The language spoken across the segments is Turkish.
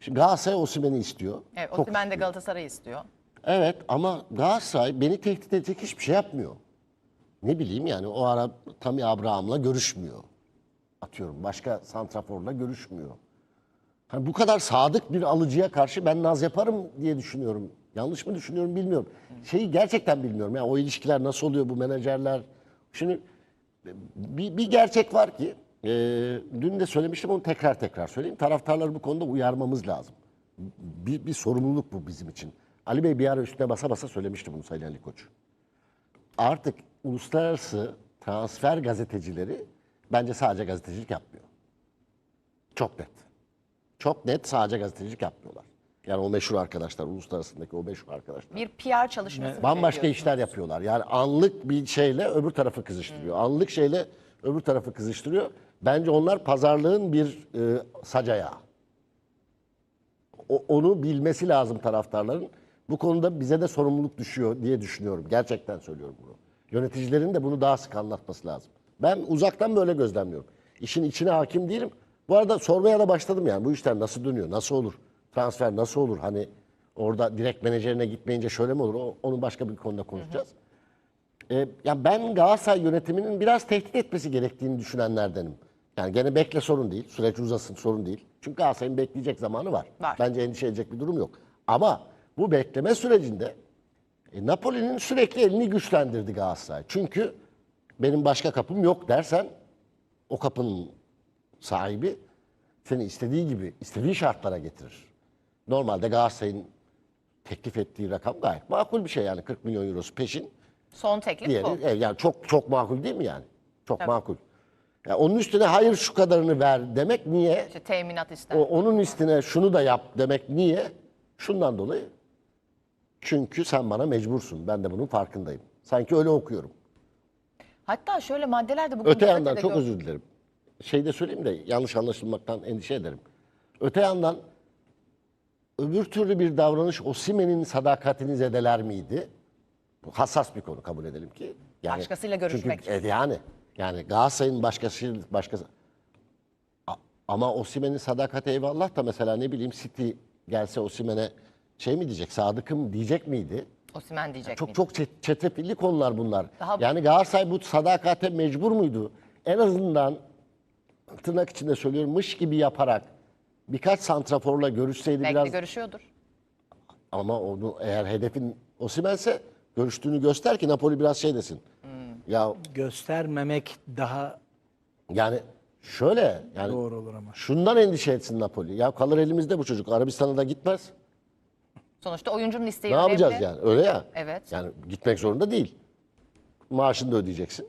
Şimdi Galatasaray Osimhen'i istiyor. Evet, Çok Osimhen de istiyor. Galatasaray'ı istiyor. Evet ama Galatasaray beni tehdit edecek hiçbir şey yapmıyor. Ne bileyim yani o ara Tammy Abraham'la görüşmüyor. Atıyorum başka santraforla görüşmüyor. Hani bu kadar sadık bir alıcıya karşı ben naz yaparım diye düşünüyorum. Yanlış mı düşünüyorum bilmiyorum. Şeyi gerçekten bilmiyorum. Yani o ilişkiler nasıl oluyor bu menajerler. Şimdi bir, bir gerçek var ki e, dün de söylemiştim onu tekrar tekrar söyleyeyim. Taraftarları bu konuda uyarmamız lazım. Bir, bir sorumluluk bu bizim için. Ali Bey bir ara üstüne basa basa söylemişti bunu Sayın Ali Koç. Artık uluslararası transfer gazetecileri bence sadece gazetecilik yapmıyor. Çok net. Çok net sadece gazetecilik yapmıyorlar. Yani o meşhur arkadaşlar, uluslararasındaki o meşhur arkadaşlar. Bir PR çalışması Bambaşka işler yapıyorlar. Yani anlık bir şeyle öbür tarafı kızıştırıyor. Anlık şeyle öbür tarafı kızıştırıyor. Bence onlar pazarlığın bir e, sacayağı. O, onu bilmesi lazım taraftarların. Bu konuda bize de sorumluluk düşüyor diye düşünüyorum. Gerçekten söylüyorum bunu. Yöneticilerin de bunu daha sık anlatması lazım. Ben uzaktan böyle gözlemliyorum. İşin içine hakim değilim. Bu arada sormaya da başladım yani bu işler nasıl dönüyor, nasıl olur, transfer nasıl olur? Hani orada direkt menajerine gitmeyince şöyle mi olur? O- Onu başka bir konuda konuşacağız. Ee, ya ben Galatasaray yönetiminin biraz tehdit etmesi gerektiğini düşünenlerdenim. Yani gene bekle sorun değil, süreç uzasın sorun değil. Çünkü Galatasaray'ın bekleyecek zamanı var. Var. Bence endişe edecek bir durum yok. Ama bu bekleme sürecinde e, Napoli'nin sürekli elini güçlendirdi Galatasaray. Çünkü benim başka kapım yok dersen o kapının sahibi seni istediği gibi, istediği şartlara getirir. Normalde Galatasaray'ın teklif ettiği rakam gayet makul bir şey yani 40 milyon eurosu peşin. Son teklif Diğeri, bu. e, yani çok çok makul değil mi yani? Çok makul. Ya onun üstüne hayır şu kadarını ver demek niye? İşte teminat ister. O, onun üstüne şunu da yap demek niye? Şundan dolayı. Çünkü sen bana mecbursun. Ben de bunun farkındayım. Sanki öyle okuyorum. Hatta şöyle maddeler de bugün Öte yandan çok özür dilerim. Şey de söyleyeyim de yanlış anlaşılmaktan endişe ederim. Öte yandan öbür türlü bir davranış Osimen'in sadakatini zedeler miydi? Bu hassas bir konu kabul edelim ki. Yani, Başkasıyla görüşmek. Çünkü, e, yani yani Galatasaray'ın başkası başkası A- ama Osimen'in sadakati eyvallah da mesela ne bileyim City gelse Osimen'e şey mi diyecek? Sadıkım diyecek miydi? Osimhen diyecek Çok miydi? çok çet- çetrefilli konular bunlar. Daha- Yani Galatasaray bu sadakate mecbur muydu? En azından tırnak içinde söylüyorum mış gibi yaparak birkaç santraforla görüşseydi Belki biraz de görüşüyordur. ama onu eğer hedefin Osimhen'se görüştüğünü göster ki Napoli biraz şey desin. Hmm. Ya göstermemek daha yani şöyle yani doğru olur ama. şundan endişe etsin Napoli. Ya kalır elimizde bu çocuk. Arabistan'a da gitmez. Sonuçta oyuncunun isteği Ne önemli. yapacağız yani? Öyle ya. Evet. Yani gitmek zorunda değil. Maaşını da ödeyeceksin.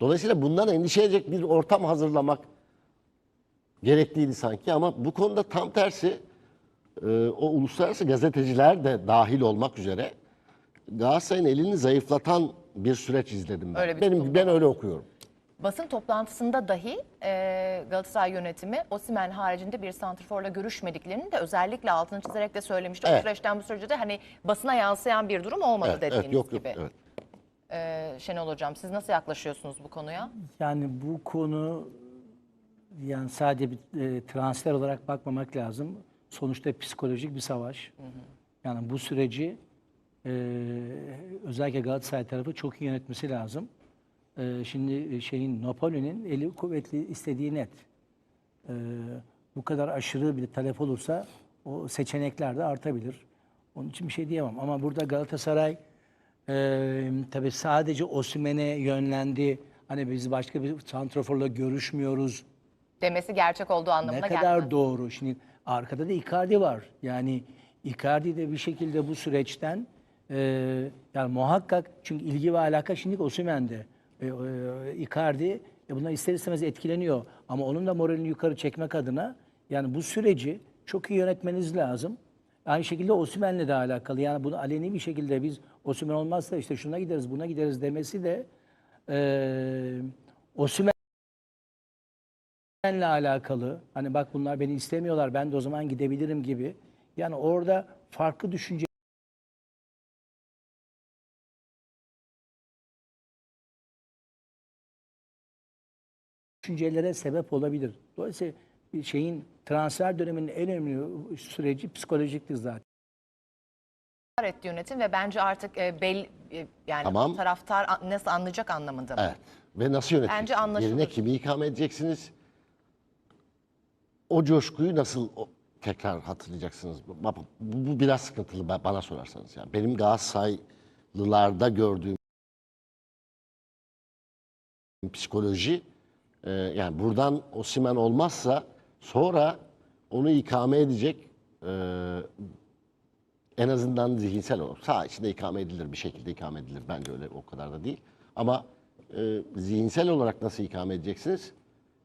Dolayısıyla bundan endişe edecek bir ortam hazırlamak gerekliydi sanki ama bu konuda tam tersi e, o uluslararası gazeteciler de dahil olmak üzere Galatasaray'ın elini zayıflatan bir süreç izledim ben. Öyle bir Benim tutum ben öyle okuyorum. Basın toplantısında dahi e, Galatasaray yönetimi Osimhen haricinde bir santrforla görüşmediklerini de özellikle altını çizerek de söylemişti. Evet. O süreçten bu sürece de hani basına yansıyan bir durum olmadı Evet, dediğiniz evet, yok yok. gibi. Evet. E, Şenol Hocam siz nasıl yaklaşıyorsunuz bu konuya? Yani bu konu yani sadece bir e, transfer olarak bakmamak lazım. Sonuçta psikolojik bir savaş. Yani bu süreci özellikle Galatasaray tarafı çok iyi yönetmesi lazım. E, şimdi şeyin Napoli'nin eli kuvvetli istediği net. E, bu kadar aşırı bir talep olursa o seçenekler de artabilir. Onun için bir şey diyemem. Ama burada Galatasaray e, tabii sadece Osimhen'e yönlendi. Hani biz başka bir santraforla görüşmüyoruz. Demesi gerçek olduğu anlamına Ne kadar gelmez. doğru. Şimdi arkada da Icardi var. Yani Icardi de bir şekilde bu süreçten e, yani muhakkak çünkü ilgi ve alaka şimdi Osimhen'de. E, e, Icardi e, bundan ister istemez etkileniyor. Ama onun da moralini yukarı çekmek adına yani bu süreci çok iyi yönetmeniz lazım. Aynı şekilde Osimhen'le de alakalı. Yani bunu aleni bir şekilde biz Osimhen olmazsa işte şuna gideriz, buna gideriz demesi de e, Osimhen benle alakalı. Hani bak bunlar beni istemiyorlar. Ben de o zaman gidebilirim gibi. Yani orada farklı düşünce düşüncelere sebep olabilir. Dolayısıyla bir şeyin transfer döneminin en önemli süreci psikolojiktir zaten. etti yönetim ve bence artık e, bel e, yani Tamam. taraftar a- nasıl anlayacak anlamında. mı? Evet. Ve nasıl yöneteceksiniz? Bence anlaşılır. Yerine kimi ikame edeceksiniz? O coşkuyu nasıl o- tekrar hatırlayacaksınız? Bak, Bu, bu biraz sıkıntılı ba- bana sorarsanız. Yani benim Galatasaraylılarda gördüğüm psikoloji e, yani buradan Osimhen olmazsa sonra onu ikame edecek e, en azından zihinsel olarak sağ içinde ikame edilir bir şekilde ikame edilir bence öyle o kadar da değil ama e, zihinsel olarak nasıl ikame edeceksiniz?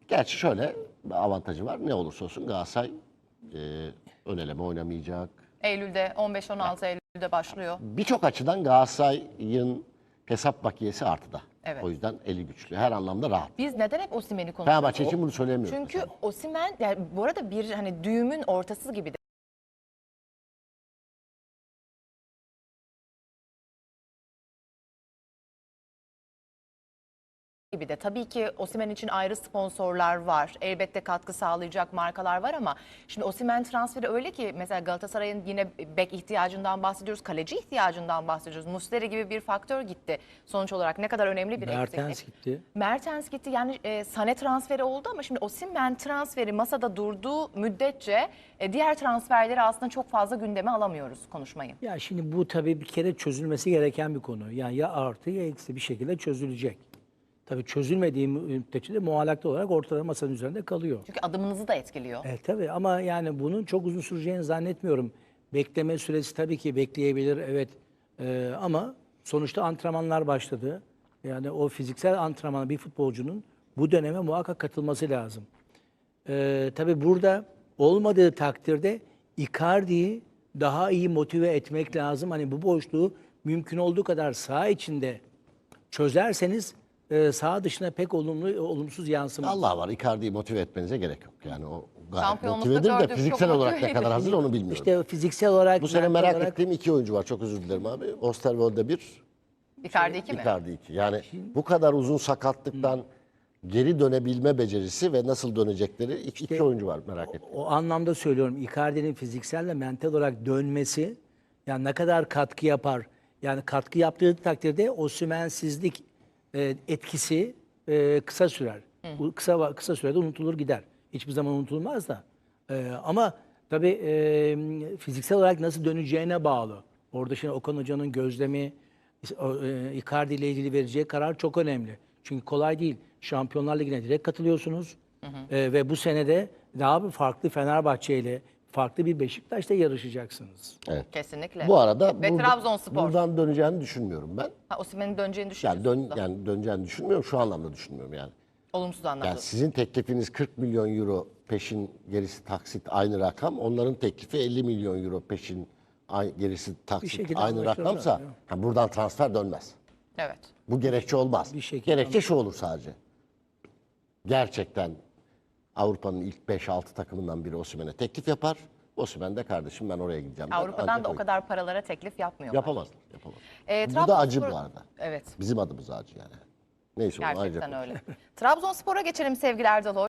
Gerçi şöyle bir avantajı var ne olursa olsun Galatasaray e, ön eleme oynamayacak. Eylül'de 15-16 Eylül'de başlıyor. Birçok açıdan Galatasaray'ın hesap bakiyesi artıda. Evet. O yüzden eli güçlü. Her anlamda rahat. Biz neden hep Osimhen'i konuşuyoruz? Fenerbahçe için bunu söylemiyorum. Çünkü mesela. Osimhen yani bu arada bir hani düğümün ortası gibi de. Gibi de. Tabii ki Osimhen için ayrı sponsorlar var. Elbette katkı sağlayacak markalar var ama şimdi Osimhen transferi öyle ki mesela Galatasaray'ın yine bek ihtiyacından bahsediyoruz, kaleci ihtiyacından bahsediyoruz. Musteri gibi bir faktör gitti. Sonuç olarak ne kadar önemli bir Mertens eksiklik. gitti. Mertens gitti yani e, Sane transferi oldu ama şimdi Osimhen transferi masada durduğu müddetçe e, diğer transferleri aslında çok fazla gündeme alamıyoruz konuşmayı. Ya şimdi bu tabii bir kere çözülmesi gereken bir konu. Yani ya artı ya eksi bir şekilde çözülecek. Tabii çözülmediği müddetçe de muallakta olarak ortada masanın üzerinde kalıyor. Çünkü adımınızı da etkiliyor. E, tabii ama yani bunun çok uzun süreceğini zannetmiyorum. Bekleme süresi tabii ki bekleyebilir evet E, ama sonuçta antrenmanlar başladı. Yani o fiziksel antrenmana bir futbolcunun bu döneme muhakkak katılması lazım. E, tabii burada olmadığı takdirde Icardi'yi daha iyi motive etmek lazım. Hani bu boşluğu mümkün olduğu kadar saha içinde çözerseniz e, saha dışına pek olumlu olumsuz yansımaz. Allah var. Icardi'yi motive etmenize gerek yok. Yani o gayet motivedir de fiziksel olarak ne kadar hazır onu bilmiyorum. İşte fiziksel olarak Bu sene merak olarak- ettiğim iki oyuncu var. Çok özür dilerim abi. Osterwolde bir, Icardi 2 mi? Icardi iki. Yani bu kadar uzun sakatlıktan geri dönebilme becerisi ve nasıl dönecekleri iki, iki oyuncu var merak ettim. O anlamda söylüyorum. Icardi'nin fiziksel ve mental olarak dönmesi yani ne kadar katkı yapar? Yani katkı yaptığı takdirde o sümensizlik e, etkisi e, kısa sürer. Bu kısa kısa sürede unutulur gider. Hiçbir zaman unutulmaz da. E, ama tabii e, fiziksel olarak nasıl döneceğine bağlı. Orada şimdi Okan Hoca'nın gözlemi, e, Icardi ile ilgili vereceği karar çok önemli. Çünkü kolay değil. Şampiyonlar Ligi'ne direkt katılıyorsunuz. E, ve bu senede daha bir farklı Fenerbahçe ile farklı bir Beşiktaş'ta yarışacaksınız. Evet. Kesinlikle. Bu arada Ve burada- Trabzonspor. buradan döneceğini düşünmüyorum ben. Ha, Osimhen'in döneceğini Yani düşünüyorsunuz dön da. yani döneceğini düşünmüyorum. Şu anlamda düşünmüyorum yani. Olumsuz anlamda. Yani sizin teklifiniz 40 milyon euro peşin gerisi taksit aynı rakam. Onların teklifi 50 milyon euro peşin ay- gerisi taksit şekilde aynı rakamsa ya. ha, buradan transfer dönmez. Evet. Bu gerekçe olmaz. Bir şekilde gerekçe şu olur sadece. Gerçekten Avrupa'nın ilk 5-6 takımından biri Osimhen'e teklif yapar. Osimhen de kardeşim ben oraya gideceğim. der, Avrupa'dan ancak da o öyle. kadar paralara teklif yapmıyorlar. Yapamazlar. yapamazlar. Ee, bu da acı Trabzonspor- bu arada. Evet. Bizim adımız acı yani. Neyse onu ayrıca Gerçekten öyle. Trabzonspor'a geçelim sevgili Erdal Hoca.